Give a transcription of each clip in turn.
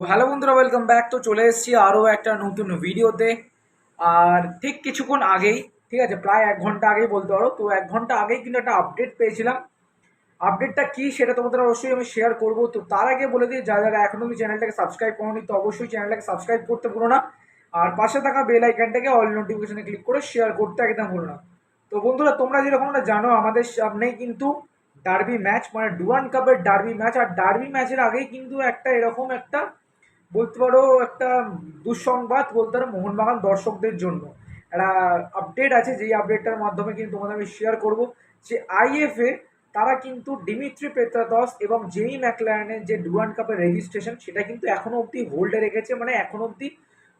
Hello বন্ধুরা welcome back তো চলে এসেছি আরও একটা নতুন ভিডিওতে আর ঠিক কিছুক্ষণ আগেই, ঠিক আছে, প্রায় এক ঘণ্টা আগেই বলতে পারো, তো এক ঘণ্টা আগেই কিন্তু একটা আপডেট পেয়েছিলাম। আপডেটটা কী সেটা তোমাদের অবশ্যই আমি শেয়ার করব। তো তার আগে বলে দিই যা যারা এখনও আমি চ্যানেলটাকে সাবস্ক্রাইব করোনি, তো অবশ্যই চ্যানেলটাকে সাবস্ক্রাইব করতে ভুলো না। আর পাশে থাকা বেল আইকনটাকে অল নোটিফিকেশনে ক্লিক করে শেয়ার করতে একদম ভুলো না। তো বন্ধুরা, তোমরা যেরকম জানো, আমাদের সামনেই কিন্তু ডার্বি ম্যাচ মানে ডুয়ান কাপের ডার্বি ম্যাচ আর ডার্বি ম্যাচের আগেই কিন্তু একটা এরকম একটা বলতে পারো একটা দুঃসংবাদ বলতে পারো মোহনবাগান দর্শকদের জন্য। একটা আপডেট আছে, যেই আপডেটটার মাধ্যমে কিন্তু তোমাদের আমি শেয়ার করব। যে আইএফএ তারা কিন্তু ডিমিত্রি পেত্রাদস এবং জেই ম্যাকলায়নের যে ডুয়ান কাপের রেজিস্ট্রেশন সেটা কিন্তু এখনও অবধি হোল্ডে রেখেছে। মানে এখনও অবধি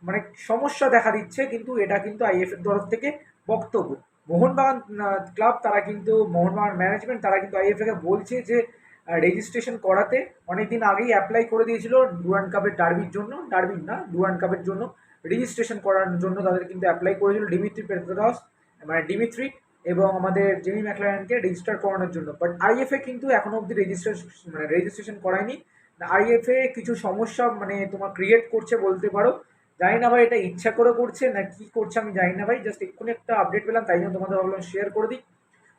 মানে সমস্যা দেখা দিচ্ছে, কিন্তু এটা কিন্তু আইএফএর তরফ থেকে বক্তব্য। মোহনবাগান ক্লাব তারা কিন্তু, মোহনবাগান ম্যানেজমেন্ট তারা কিন্তু আইএফএকে বলছে যে রেজিস্ট্রেশন করাতে অনেক দিন আগেই অ্যাপ্লাই করে দিয়েছিল ডুরান কাপের ডার্বির জন্য ডার্বির না ডুরান কাপের জন্য। রেজিস্ট্রেশন করার জন্য তাদের কিন্তু অ্যাপ্লাই করেছিল ডিমিত্রি পেত্রাদস মানে ডিমিত্রি এবং আমাদের জেমি ম্যাকলায়নকে রেজিস্টার করানোর জন্য। বাট আইএফএ কিন্তু এখনও অবধি রেজিস্ট্রেশন মানে রেজিস্ট্রেশন করায়নি। আইএফএ কিছু সমস্যা মানে তোমার ক্রিয়েট করছে বলতে পারো। জানি না ভাই, এটা ইচ্ছা করে করছে না কি করছে আমি জানি না ভাই। জাস্ট এক্ষুনি একটা আপডেট পেলাম, তাই জন্য তোমাদের ভাবলাম শেয়ার করে দিই।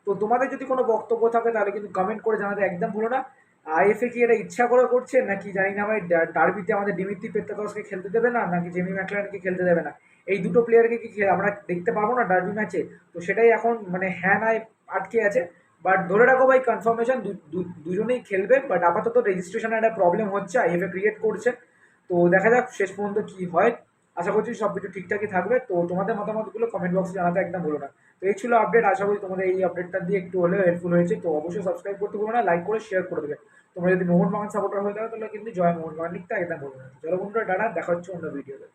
তো তোমাদের যদি কোনো বক্তব্য থাকে, তাহলে কিন্তু কমেন্ট করে জানাতে একদম ভুলো না। আইএফএ কি এটা ইচ্ছা করে করছে, নাকি জানি না ভাই ডার্বিতে আমাদের ডিমিত্রি পেত্তাদসকে খেলতে দেবে না, নাকি জেমি ম্যাকলারকে খেলতে দেবে না? এই দুটো প্লেয়ারকে কি আমরা দেখতে পারব না ডার্বি ম্যাচে। তো সেটাই এখন মানে হ্যাঁ নাই আটকে আছে। বাট ধরে রাখো ভাই কনফার্মেশন দুজনেই খেলবে বাট আপাতত রেজিস্ট্রেশনের একটা প্রবলেম হচ্ছে আইএফএ ক্রিয়েট করছে। তো দেখা যাক শেষ পর্যন্ত কী হয়। আশা করছি সব কিছু ঠিকঠাকই থাকবে। তো তোমাদের মতামতগুলো কমেন্ট বক্সে জানাতে একদম বলো না। তো এই ছিল আপডেট আশা করি তোমাদের এই আপডেটটা দিয়ে একটু হলেও হেল্পফুল হয়েছে। তো অবশ্যই সাবস্ক্রাইব করতে বলো না লাইক করে শেয়ার করে দেবে। তোমরা যদি মোহন বাগান সাপোর্টার হয়ে থাকো, তাহলে কিন্তু জয় মোহন বাগান। লিখতে একদম ভুলো না। চলো বন্ধুরা ডানা দেখা হচ্ছে অন্য ভিডিওতে